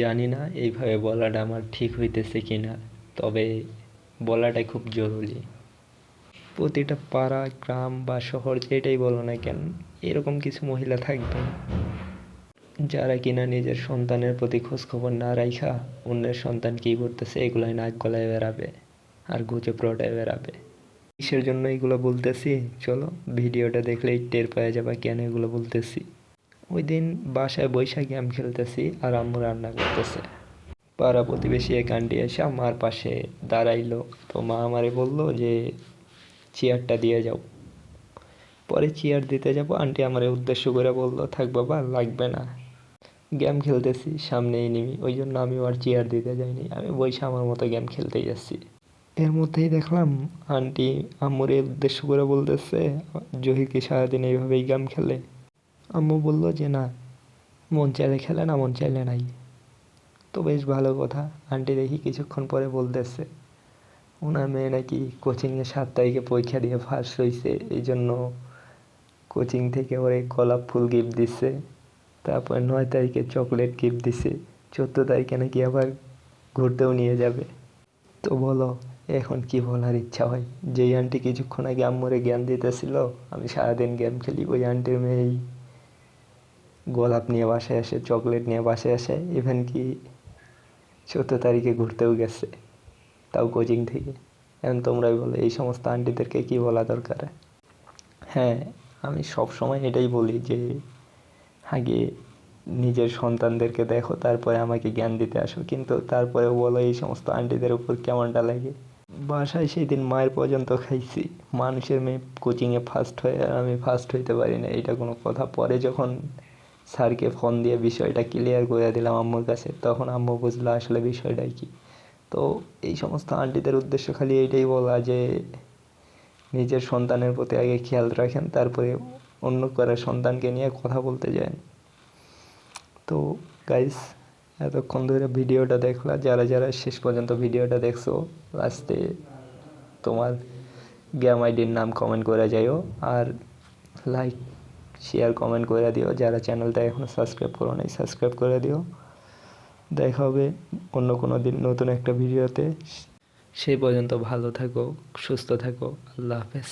জানি না এইভাবে বলাটা আমার ঠিক হইতেছে কি না তবে বলাটাই খুব জরুরি। প্রতিটা পাড়া, গ্রাম বা শহর যেটাই বলো না কেন, এরকম কিছু মহিলা থাকবে যারা কিনা নিজের সন্তানের প্রতি খোঁজখবর না রাখা অন্যের সন্তান কী করতেছে, এগুলাই নাক গলায় বেরাবে আর গুজব রটায় বেরাবে কিসের জন্য এগুলো বলতেছি? চলো, ভিডিওটা দেখলেই টের পেয়ে যাবে কেন এগুলো বলতেছি। ওই দিন বাসায় বৈশাখ গেম খেলতেছি আর আম্মু রান্না করতেছে। পাড়া প্রতিবেশী এক আন্টি এসে আমার পাশে দাঁড়াইলো। তো মা আমারে বলল যে, চেয়ারটা দিয়ে যাও। পরে চেয়ার দিতে যাব, আন্টি আমার উদ্দেশ্য করে বলল, থাক বাবা, লাগবে না। গেম খেলতেছি, সামনেই নিবি ওই জন্য আমি আর চেয়ার দিতে যাইনি। আমি বসে আমার মতো গেম খেলতেই যাচ্ছি। এর মধ্যেই দেখলাম আন্টি আম্মুর উদ্দেশ্য করে বলতেছে জহির কি সারাদিন এইভাবেই গেম খেলে। আম্মু বলল যে, না, মন চাইলে খেলে না, মন চাইলে নাই। তো বেশ ভালো কথা। আন্টি দেখি কিছুক্ষণ পরে বলতেছে, ওনার মেয়ে নাকি কোচিংয়ে সাত তারিখে পরীক্ষা দিয়ে ফার্স্ট হয়েছে এই জন্য কোচিং থেকে ওরে গোলাপ ফুল গিফট দিচ্ছে তারপর নয় তারিখে চকলেট গিফট দিছে, চোদ্দ তারিখে নাকি আবার ঘুরতেও নিয়ে যাবে। তো বলো, এখন কি বলার ইচ্ছা হয়? যেই আন্টি কিছুক্ষণ আগে আম্মুরে জ্ঞান দিতেছিল, আমি সারাদিন গেম খেলি, ওই আন্টির মেয়েই গোলাপ নিয়ে বাসায় আসে, চকলেট নিয়ে বাসায় আসে ইভেন কি চোদ্দ তারিখে ঘুরতেও গেছে, তাও কোচিং থেকে। এখন তোমরাই বলো, এই সমস্ত আন্টিদেরকে কি বলা দরকার? হ্যাঁ আমি সব সময় এটাই বলি যে, আগে নিজের সন্তানদেরকে দেখো, তারপরে আমাকে জ্ঞান দিতে আসো। কিন্তু তারপরেও বলো, এই সমস্ত আন্টিদের উপর কেমনটা লাগে? বাসায় সেই দিন মায়ের পর্যন্ত খাইছি। মানুষের মেয়ে কোচিংয়ে ফার্স্ট হয়ে, আর আমি ফার্স্ট হইতে পারি না, এটা কোনো কথা। পরে যখন স্যারকে ফোন দিয়ে বিষয়টা ক্লিয়ার করে দিলাম আম্মুর কাছে। তখন আম্মু বুঝলো আসলে বিষয়টাই কি। তো এই সমস্ত আন্টিদের উদ্দেশ্য খালি এইটাই বলা যে, নিজের সন্তানের প্রতি আগে খেয়াল রাখেন, তারপরে অন্য কারও সন্তানকে নিয়ে কথা বলতে যান। তো গাইস এতক্ষণ ধরে ভিডিওটা দেখলা, যারা যারা শেষ পর্যন্ত ভিডিওটা দেখছ লাস্টে তোমার গেম আইডির নাম কমেন্ট করে যাইও, আর লাইক শেয়ার কমেন্ট করে দিও। যারা চ্যানেলটা এখনও সাবস্ক্রাইব করো নাই সাবস্ক্রাইব করে দিও। দেখা হবে অন্য কোনো দিন নতুন একটা ভিডিওতে সেই পর্যন্ত ভালো থাকো, সুস্থ থাকো। আল্লাহ হাফেজ।